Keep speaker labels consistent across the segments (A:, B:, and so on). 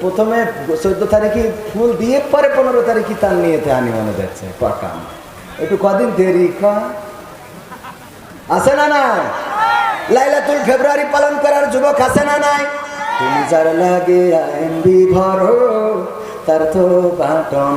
A: প্রথমে চোদ্দ তারিখে ফুল দিয়ে পরে পনেরো তারিখে তার নিয়েতে আনি মনে যাচ্ছে পাকা। একটু কদিন দেরি, ক? আছে না নাই? লাইলাতুল ফেব্রুয়ারি পালন করার যুবক আছে না নাই? তুমি যার লাগে আইন ভরো, তার তো বাটন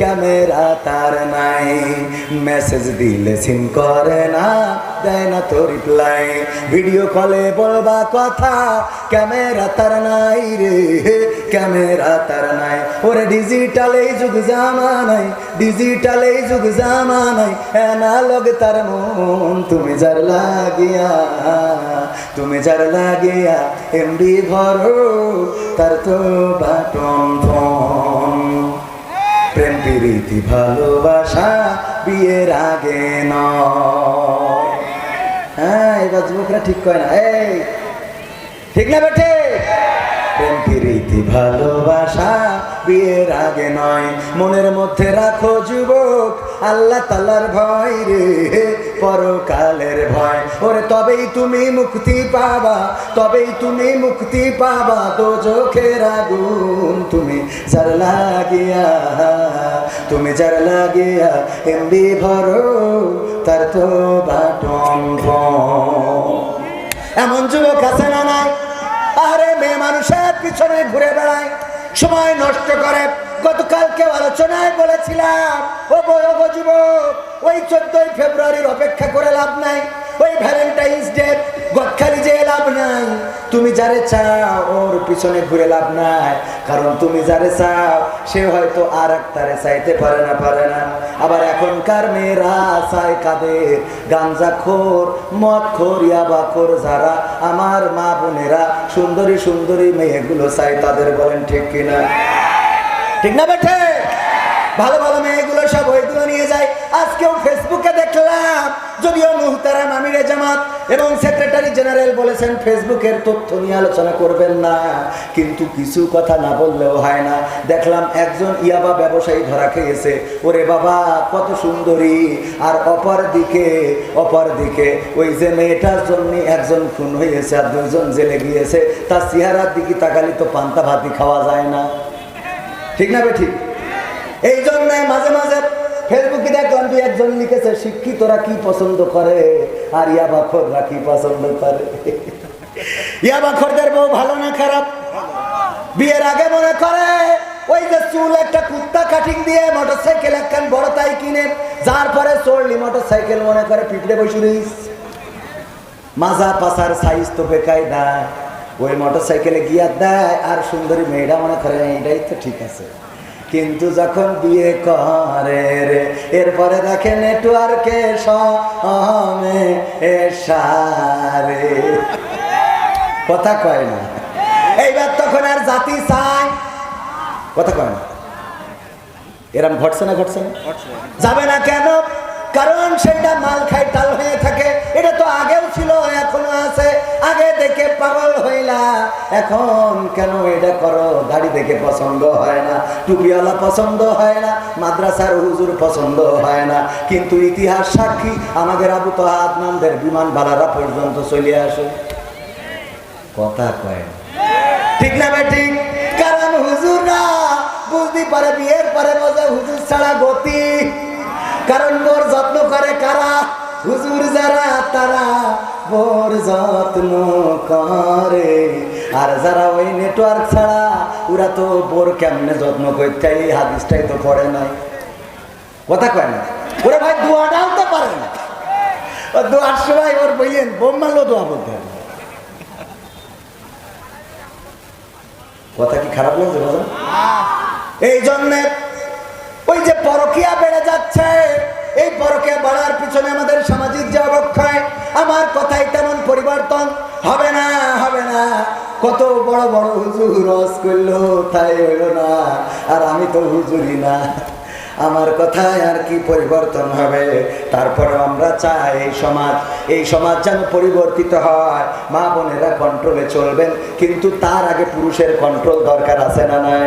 A: ক্যামেরা তার নাই। মেসেজ দিলে সিন করে না, দেয় না তো রিপ্লাই ভিডিও কলে বলবা কথা, ক্যামেরা তার নাই রে। ক্যামেরা তার নাই। ওরে ডিজিটাল এই যুগ জামা নাই ডিজিটাল এই যুগ জামা নাই অ্যানালগ তার মন তুমি যার লাগিয়া, তুমি যার লাগিয়া, এমডি ভরো তার তো বাটন ফোন প্রেম, প্রীতি, ভালোবাসা বিয়ের আগে ন হ্যাঁ এবার যুবকরা ঠিক কয় না। এই, ঠিক না বেঠে? প্রেম, প্রীতি, ভালোবাসা বিয়ের আগে নয়। মনের মধ্যে রাখো যুবক, আল্লাহ তালার ভয় রে, পরকালের ভয়। ওরে, তবেই তুমি মুক্তি পাবা, তবেই তুমি মুক্তি পাবা তো চোখের আগুন তুমি যার লাগিয়া, তুমি যার লাগিয়া এমবি ভরো, তার তো বাটন। এমন যুবক আছে না নাই? আরে, মেয়ে মানুষের পিছনে ঘুরে বেড়ায়। সময় নষ্ট করে। গতকালকে আলোচনায় বলেছিলাম, ও বয় গো যুবক, ওই চোদ্দই ফেব্রুয়ারির অপেক্ষা করে লাভ নাই। ওই ভ্যালেন্টাইন্স ডে গদখালি যে লাভ নাই, তুমি যারে চাও, ওর পিছনে ঘুরে লাভ নাই। কারণ তুমি যারে চাও, সে হয়তো আর একটারে চাইতে পারে না পারে না। আবার এখনকার মেয়েরা চায় কাদের? গাঞ্জা খোর মদ খোর ইয়াবা খোর যারা আমার মা বোনেরা সুন্দরী সুন্দরী মেয়েগুলো চাই তাদের বলেন, ঠিক কিনা ঠিক না বেঠে ভালো ভালো মেয়েগুলো সব ওইগুলো নিয়ে যায়। আজকেও ফেসবুকে দেখলাম, যদিও মুহতারাম আমিরে জামাত এবং সেক্রেটারি জেনারেল বলেছেন, ফেসবুকের তথ্য নিয়ে আলোচনা করবেন না। কিন্তু কিছু কথা না বললেও হয় না। দেখলাম একজন ইয়াবা ব্যবসায়ী ধরা খেয়েছে। ওরে বাবা, কত সুন্দরী। আর অপর দিকে অপর দিকে, ওই যে মেয়েটার জন্য একজন খুন হয়েছে আর দুইজন জেলে গিয়েছে। তার চেহারার দিকে তাকালি তো পান্তা ভাতি খাওয়া যায় না। ঠিক না বে ঠিক? এই জন্য মাঝে মাঝে ফেসবুকে দেখলাম দুই একজন লিখেছে, শিক্ষিতরা কি পছন্দ করে? আর ইয়াবাখররা কি পছন্দ করে? ইয়াবাখরদের বউ ভালো না খারাপ? বিয়ের আগে মনে করে, ওই যে চুল একটা কুত্তা কাটিং দিয়ে মোটর সাইকেল একখান বড় তাই কিনে, যার পরে চড়লি মোটর সাইকেল মনে করে পিঠে বসে রইস। মাজা পাশার সাইজ তো বেকাই দেয়, ওই মোটর সাইকেলে গিয়া দেয়, আর সুন্দরী মেয়েটা মনে করে এইটাই তো ঠিক আছে। কিন্তু যখন বিয়ে করে রে এরপরে দেখে নেটওয়ার্কে সমে এসারে। কথা কয় না। এইবার তখন আর জাতি চায়। কথা কয় না। এরম ঘটছে না ঘটছে না? যাবে না কেন? কারণ সেটা মাল খাই টাল হয়ে থাকে। এটা তো আগেও ছিল, এখনও আছে। আগে দেখে পাগল হইলা। এখন কেন এটা করো? গাড়ি দেখে পছন্দ হয় না, টুপিওয়ালা পছন্দ হয় না, মাদ্রাসার হুজুর পছন্দ হয় না। কিন্তু ইতিহাস সাক্ষী, আমাদের আবু তো আদনানদের বিমান ভাড়ারা পর্যন্ত চলে আসে। কথা কয় ঠিক না ভাই ঠিক কারণ হুজুররা বুঝতে পারে, বিয়ের পরে মজা হুজুর ছাড়া গতি। কারণ বোর যত্ন করে কারা? হুজুর যারা তারা বোর যত্ন করে। আর যারা ওই নেটওয়ার্ক ছাড়া ওরা তো বোর কেমনে যত্ন করতে এই হাদিসটাই তো পড়ে নাই। কথা কয় না? ওরা ভাই দোয়াটাও তো পারে না। ও দোয়ার সময় ওর বললেন বোম মারলো দোয়া বলতে হবে। কথা কি খারাপ লাগছে এই জন্যে ওই যে পরকিয়া বেড়ে যাচ্ছে। এই পরকিয়া বাড়ার পিছনে আমাদের সামাজিক যে অবক্ষয়, আমার কথাই তেমন পরিবর্তন হবে না হবে না। কত বড় বড় হুজুর রস করল, তাই হইল না। আর আমি তো হুজুরি না। আমার কথায় আর কি পরিবর্তন হবে? তারপরে আমরা চাই এই সমাজ এই সমাজ যেন পরিবর্তিত হয়। মা বোনেরা কন্ট্রোলে চলবেন, কিন্তু তার আগে পুরুষের কন্ট্রোল দরকার আছে না নাই?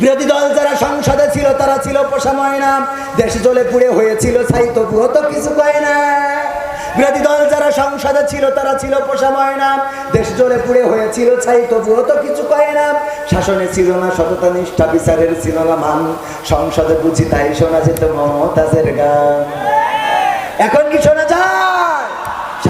A: বিরোধী দল যারা সংসদে ছিল, তারা ছিল পোষা ময়না। দেশ জ্বলে পুড়ে হয়েছিল, ছাই তবুও তো কিছু কয় না। বিরোধী দল যারা সংসদে ছিল, তারা ছিল পোষা ময়না। দেশ জ্বলে পুড়ে হয়েছিল, ছাই তবুও তো কিছু কয় না। শাসনে ছিল না সততা, নিষ্ঠা, বিচারের ছিল না মান। সংসদে বুঝি তাই শোনা যেত মমতাজের গান। এখন কি শোনা যায়?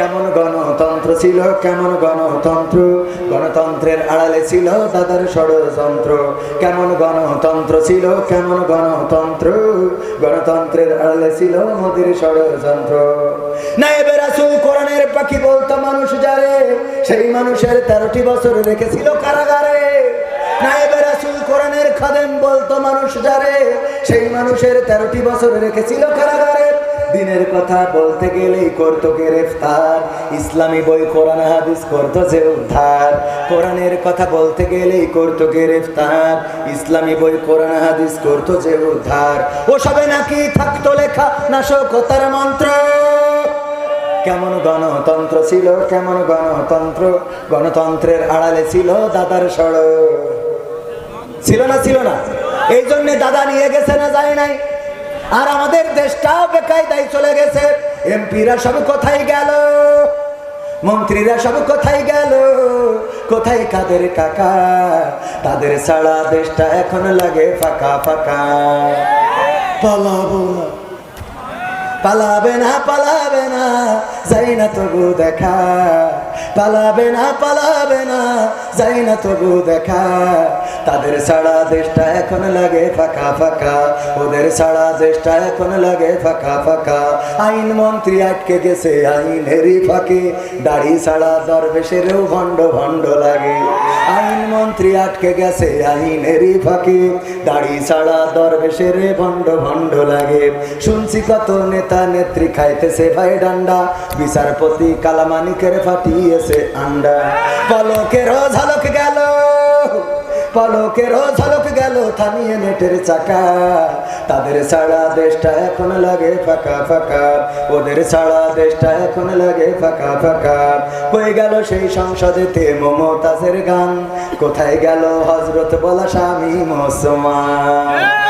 A: কেমন গণতন্ত্র ছিল, কেমন গণতন্ত্র? গণতন্ত্রের আড়ালে ছিল তাদের ষড়যন্ত্র। কেমন গণতন্ত্র ছিল, কেমন গণতন্ত্র? গণতন্ত্রের আড়ালে ছিল মোদির ষড়যন্ত্র। কোরআনের পাখি বলতো, মানুষ যারে, সেই মানুষের তেরোটি বছর রেখেছিল কারাগারে। নাইবে রাসুল কোরআনের খাদেম বলতো, মানুষ যারে, সেই মানুষের তেরোটি বছর রেখেছিল কারাগারে। দিনের কথা বলতে গেলেই করতো গ্রেফতার। ইসলামী বই, কোরআন, হাদিস করতো যে উদ্ধার। কোরআনের কথা বলতে গেলেই করতো গ্রেফতার। ইসলামী বই, কোরআন, হাদিস করতো যে উদ্ধার। ও সবে নাকি থাকতো লেখা নাশকতার মন্ত্র। কেমন গণতন্ত্র ছিল, কেমন গণতন্ত্র। গণতন্ত্রের আড়ালে ছিল দাদার সড়ক। ছিল না ছিল না। এই জন্যে দাদা নিয়ে গেছে না যায় নাই। আর আমাদের দেশটাও বেকায়দায় চলে গেছে। এমপিরা সব কোথায় গেল? মন্ত্রীরা সব কোথায় গেল? কোথায় কাদের কাকা তাদের সারা দেশটা এখন লাগে ফাঁকা ফাঁকা। পালাবো পালাবে না পালাবে না। যাই না তবু দেখা। পালাবে না পালাবে না যাই না তবু দেখা। তাদের সারা দেশটা এখন লাগে ফাঁকা ফাঁকা। ওদের সারা দেশটা এখন লাগে ফাঁকা ফাঁকা। আইন মন্ত্রী আটকে গেছে, আইনেরই ফাঁকে। দাড়ি ছাড়া দরবেশেরও ভণ্ড ভণ্ড লাগে। আইন মন্ত্রী আটকে গেছে, আইনেরই ফাঁকে। দাড়ি ছাড়া দরবেশের ভণ্ড ভণ্ড লাগে। শুনছি কত নেতা নেত্রী খাইতেছে ভাই ডান্ডা। বিচারপতি কালামানিকের ফাটিয়েছে আন্ডা। পলকের ঝলক গেল, পলকের ঝলক গেল থামিয়ে নেটের চাকা। তাদের ছাড়া দেশটা এখন লাগে ফাঁকা ফাঁকা। ওদের ছাড়া দেশটা এখন লাগে ফাঁকা ফাঁকা। হয়ে গেল সেই সংসদেতে মমতাজের গান। কোথায় গেল হজরত বলা স্বামী মুসলমান?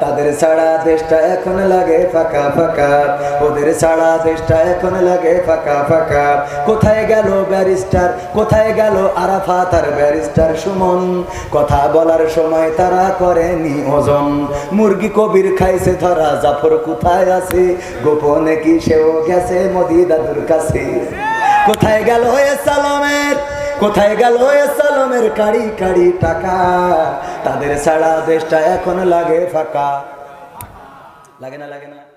A: তাদের ছাড়া দেশটা এখন লাগে ফাঁকা ফাঁকা। ওদের ছাড়া দেশটা এখন লাগে ফাঁকা ফাঁকা। কোথায় গেল ব্যারিস্টার? কোথায় গেল আরাফাত আর ব্যারিস্টার সুমন? কথা বলার সময় তারা করেনি ওজন। মুরগি কবির খাইছে ধরা, জাফর কোথায় আছে? গোপনে কি সেও গেছে মোদি দাদুর কাছে? কোথায় গেল এ সালামের? কোথায় গেল এ সালামের কাড়ি কাড়ি টাকা? তাদের ছাড়া দেশটা এখন লাগে ফাঁকা। লাগে না লাগে না।